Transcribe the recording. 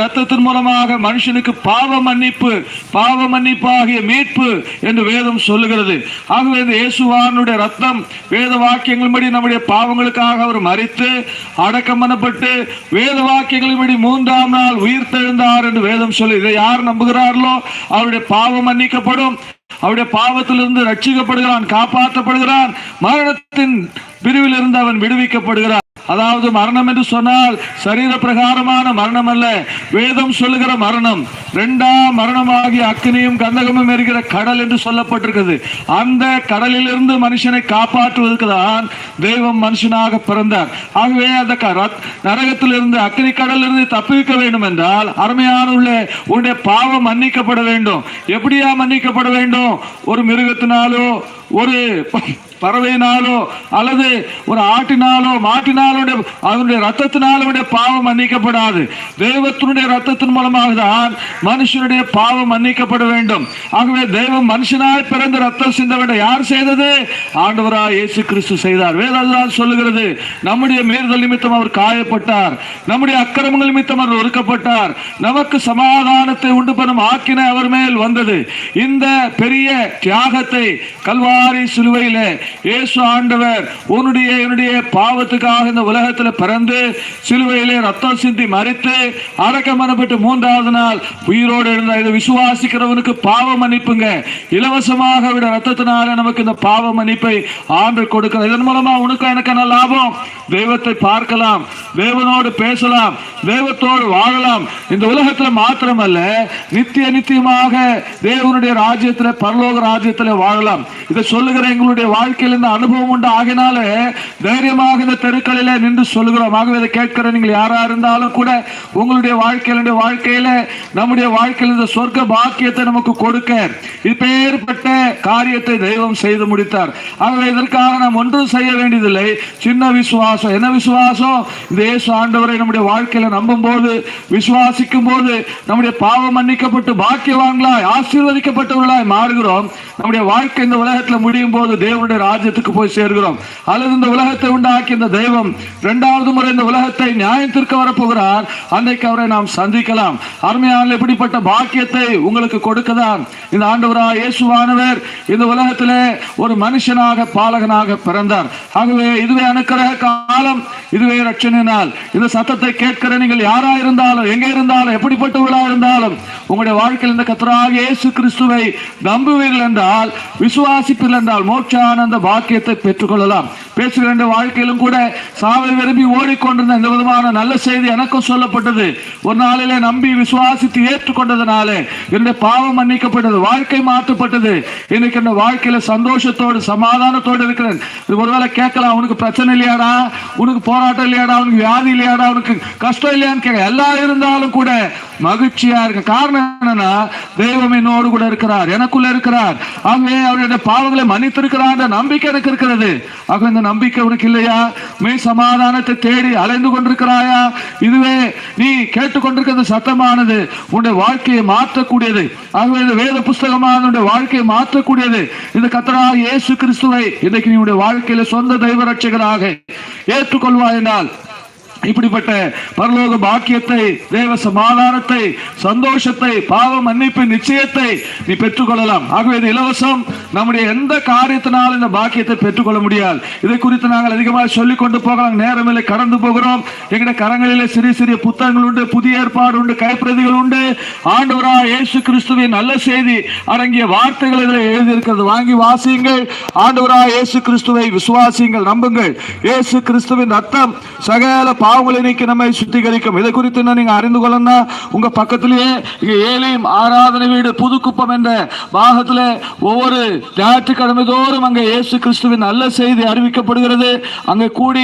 ரத்தத்தின் மூலமாக மனுஷனுக்கு பாவ மன்னிப்பு பாவ மன்னிப்பாகிய மீட்பு என்று வேதம் சொல்லுகிறது. ஆகவே இந்த இயேசுவானுடைய ரத்தம் வேத வாக்கியங்களின்படி நம்முடைய பாவங்களுக்காக அவர் மறித்து அடக்கம் பண்ணப்பட்டு வேத வாக்கியங்களின்படி மூன்றாம் நாள் உயிர் தெழுந்தார் என்று வேதம் சொல்லி. இதை யார் நம்புகிறார்களோ அவருடைய பாவம் மன்னிக்கப்படும். அவருடைய பாவத்திலிருந்து ரட்சிக்கப்படுகிறான் காப்பாற்றப்படுகிறான். மரணத்தின் பிரிவில் இருந்து அவன் விடுவிக்கப்படுகிறான். அதாவது மரணம் என்று சொன்னால் சரீர பிரகாரமான மரணம் அல்ல. வேதம் சொல்லுகிற மரணம் இரண்டாம் மரணமாகிய அக்னியும் கந்தகமும் இருக்கிற கடல் என்று சொல்லப்பட்டிருக்கிறது. அந்த கடலிலிருந்து மனுஷனை காப்பாற்றுவதற்கு தான் தெய்வம் மனுஷனாக பிறந்தார். ஆகவே அந்த க- ரத்- நரகத்திலிருந்து அக்னி கடலிலிருந்து தப்பிக்க வேண்டும் என்றால் அருமையான உள்ள உன்னுடைய பாவம் மன்னிக்கப்பட வேண்டும். எப்படியா மன்னிக்கப்பட வேண்டும்? ஒரு மிருகத்தினாலோ ஒரு பறவையினாலோ அல்லது ஒரு ஆட்டினாலோ மாட்டினாலோ அவனுடைய அதனுடைய ரத்தத்தினாலும் பாவம் மன்னிக்கப்படாது. தெய்வத்தினுடைய ரத்தத்தின் மூலமாக தான் மனுஷனுடைய பாவம் மன்னிக்கப்பட வேண்டும். ஆகவே தெய்வம் மனுஷனாய் பிறந்த ரத்தம் சிந்த வேண்டும் யார் செய்தது? ஆண்டவராய் இயேசு கிறிஸ்து செய்தார். வேதம் சொல்லுகிறது. நம்முடைய மீறுதல் நிமித்தம் அவர் காயப்பட்டார். நம்முடைய அக்கிரமங்கள் நிமித்தம் அவர் ஒடுக்கப்பட்டார். நமக்கு சமாதானத்தை உண்டு பண்ணும் ஆக்கின அவர் மேல் வந்தது. இந்த பெரிய தியாகத்தை கல்வாரி சிலுவையிலே இயேசு ஆண்டவர் உன்னுடைய என்னுடைய பாவத்துக்காக இந்த உலகத்தில் பிறந்து சிலுவையிலே ரத்தம் சிந்தி மறித்து அடக்கமனப்பட்டு மூன்றாவது நாள் உயிரோடு எழுந்த இதை விசுவாசிக்கிறவனுக்கு பாவ மன்னிப்புங்க. இலவசமாக விட ரத்தத்தினால நமக்கு இந்த பாவ மன்னிப்பை ஆண்டு கொடுக்கணும் இதன் மூலமா உனக்கு எனக்கு என்ன லாபம்? தெய்வத்தை பார்க்கலாம் தேவனோடு பேசலாம் தெய்வத்தோடு வாழலாம். இந்த உலகத்துல மாத்திரமல்ல நித்திய நித்தியமாக தேவனுடைய ராஜ்யத்துல பரலோக ராஜ்யத்துல வாழலாம். இதை சொல்லுகிற எங்களுடைய வாழ்க்கையில் இந்த அனுபவம் உண்டு. ஆகினாலே தைரியமாக இந்த தெருக்களில நின்று சொல்லுகிறோம். ஆகவே இதை கேட்கிற நீங்கள் யாரா இருந்தாலும் கூட உங்களுடைய வாழ்க்கையில வாழ்க்கையில நம்முடைய வாழ்க்கையில் இந்த சொர்க்க பாக்கியத்தை நமக்கு கொடுக்க இப்பேற்பட்ட காரியத்தை தெய்வம் செய்து முடித்தார். ஆகவே இதற்காக நாம் ஒன்றும் செய்ய வேண்டியதில்லை. சின்ன விசுவாசம் விசுவாசம். என்ன விசுவாசம்? இந்த இயேசு ஆண்டவரை நம்முடைய வாழ்க்கையில நம்பும் போது விசுவாசிக்கும் போது நம்முடைய பாவம் மன்னிக்கப்பட்டு பாக்கியவான்களாய் ஆசீர்வதிக்கப்பட்டவர்களாய் மாறுகிறோம். நம்முடைய வாழ்க்கை இந்த உலகத்தில் முடியும் போது தேவனுடைய ராஜ்யத்துக்கு போய் சேர்கிறோம். அல்லது இந்த உலகத்தை உண்டாக்கி இந்த தெய்வம் இரண்டாவது முறை இந்த உலகத்தை நியாயத்திற்கு வரப்போகிறார். அன்றைக்கு அவரை நாம் சந்திக்கலாம். அருமையான இப்படிப்பட்ட பாக்கியத்தை உங்களுக்கு கொடுக்கதான். இந்த ஆண்டவராக இயேசுவானவர் இந்த உலகத்திலே ஒரு மனுஷனாக பாலகனாக பிறந்தார். ஆகவே இதுவே அனுக்கிரக காலம் இதுவே ரட்சணை நாள். இந்த சத்தத்தை கேட்கிற நீங்கள் யாரா இருந்தாலும் எங்க இருந்தாலும் எப்படிப்பட்டவர்களா இருந்தாலும் உங்களுடைய வாழ்க்கையில் இந்த கத்தராக இயேசு கிறிஸ்துவை நம்புவீர்கள் என்றால் விசுவாசிப்பீர்கள் என்றால் மோட்சானந்த பாக்கியத்தை பெற்றுக்கொள்ளலாம். பேசுகிற இந்த வாழ்க்கையிலும் கூட சாவை விரும்பி ஓடிக்கொண்டிருந்த இந்த விதமான நல்ல செய்தி எனக்கும் சொல்லப்பட்டது. ஒரு நாளிலே நம்பி விசுவாசித்து ஏற்றுக்கொண்டதுனாலே என்னுடைய பாவம் மன்னிக்கப்பட்டது வாழ்க்கை மாற்றப்பட்டது. இன்னைக்கு இந்த வாழ்க்கையில சந்தோஷத்தோடு சமாதானத்தோடு இருக்கிறேன். ஒருவேளை கேட்கலாம் உனக்கு பிரச்சனை இல்லையாடா? உனக்கு போராட்டம் இல்லையாடா உனக்கு வியாதி இல்லையாடா உனக்கு கஷ்டம் இல்லையான்னு கேட்க எல்லாம் இருந்தாலும் கூட மகிழ்ச்சியா இருக்க காரணம் என்னன்னா தெய்வம் என்னோடு கூட இருக்கிறார் எனக்குள்ள இருக்கிறார். ஆகவே அவருடைய பாவங்களை மன்னித்திருக்கிறார் அந்த நம்பிக்கை எனக்கு இருக்கிறது. ஆக இந்த நம்பிக்கை உனக்கு இல்லையா? மெய் சமாதானத்தை தேடி அலைந்து கொண்டிருக்கிறாயா? இதுவே நீ கேட்டுக்கொண்டிருக்கிற சத்தமானது. உன்னுடைய வாழ்க்கையை மாற்றக்கூடியது. ஆகவே இந்த வேத புஸ்தகமானது வாழ்க்கையை மாற்றக்கூடியது. இந்த கத்தனா இயேசு கிறிஸ்துவை இன்னைக்கு நீ உடைய வாழ்க்கையில சொந்த தெய்வ ரட்சகராக ஏற்றுக்கொள்வாய் என்றால் இப்படிப்பட்ட பரலோக பாக்கியத்தை தேவ சமாதானத்தை சந்தோஷத்தை பாவ மன்னிப்பு நிச்சயத்தை நீ பெற்றுக்கொள்ளலாம். ஆகவே இது இலவசம் நம்முடைய எந்த காரியத்தினால் இந்த பாக்கியத்தை பெற்றுக்கொள்ள முடியாது. இதை குறித்து நாங்கள் அதிகமாக சொல்லிக் கொண்டு போகலாம். நேரமில்லை கடந்து போகிறோம். எங்களுடைய கரங்களிலே சிறிய சிறிய புத்தகங்கள் உண்டு புதிய ஏற்பாடு உண்டு கைப்பிரதிகள் உண்டு. ஆண்டவரா இயேசு கிறிஸ்துவின் நல்ல செய்தி அடங்கிய வார்த்தைகள் இதில் எழுதியிருக்கிறது. வாங்கி வாசியுங்கள். ஆண்டவரா இயேசு கிறிஸ்துவை விசுவாசியுங்கள் நம்புங்கள். இயேசு கிறிஸ்துவின் ரத்தம் சகல பாவங்களை நீக்கி நம்மை சுத்திகரிக்கும். இதை குறித்து நீங்க அறிந்து கொள்ளணும்னா உங்க பக்கத்திலேயே ஏழையும் ஆராதனை வீடு புதுக்குப்பம் என்ற பாகத்தில் ஒவ்வொரு ஞாயிற்றுக்கிழமை தோறும் அங்க இயேசு கிறிஸ்துவின் நல்ல செய்தி அறிவிக்கப்படுகிறது. அங்க கூடி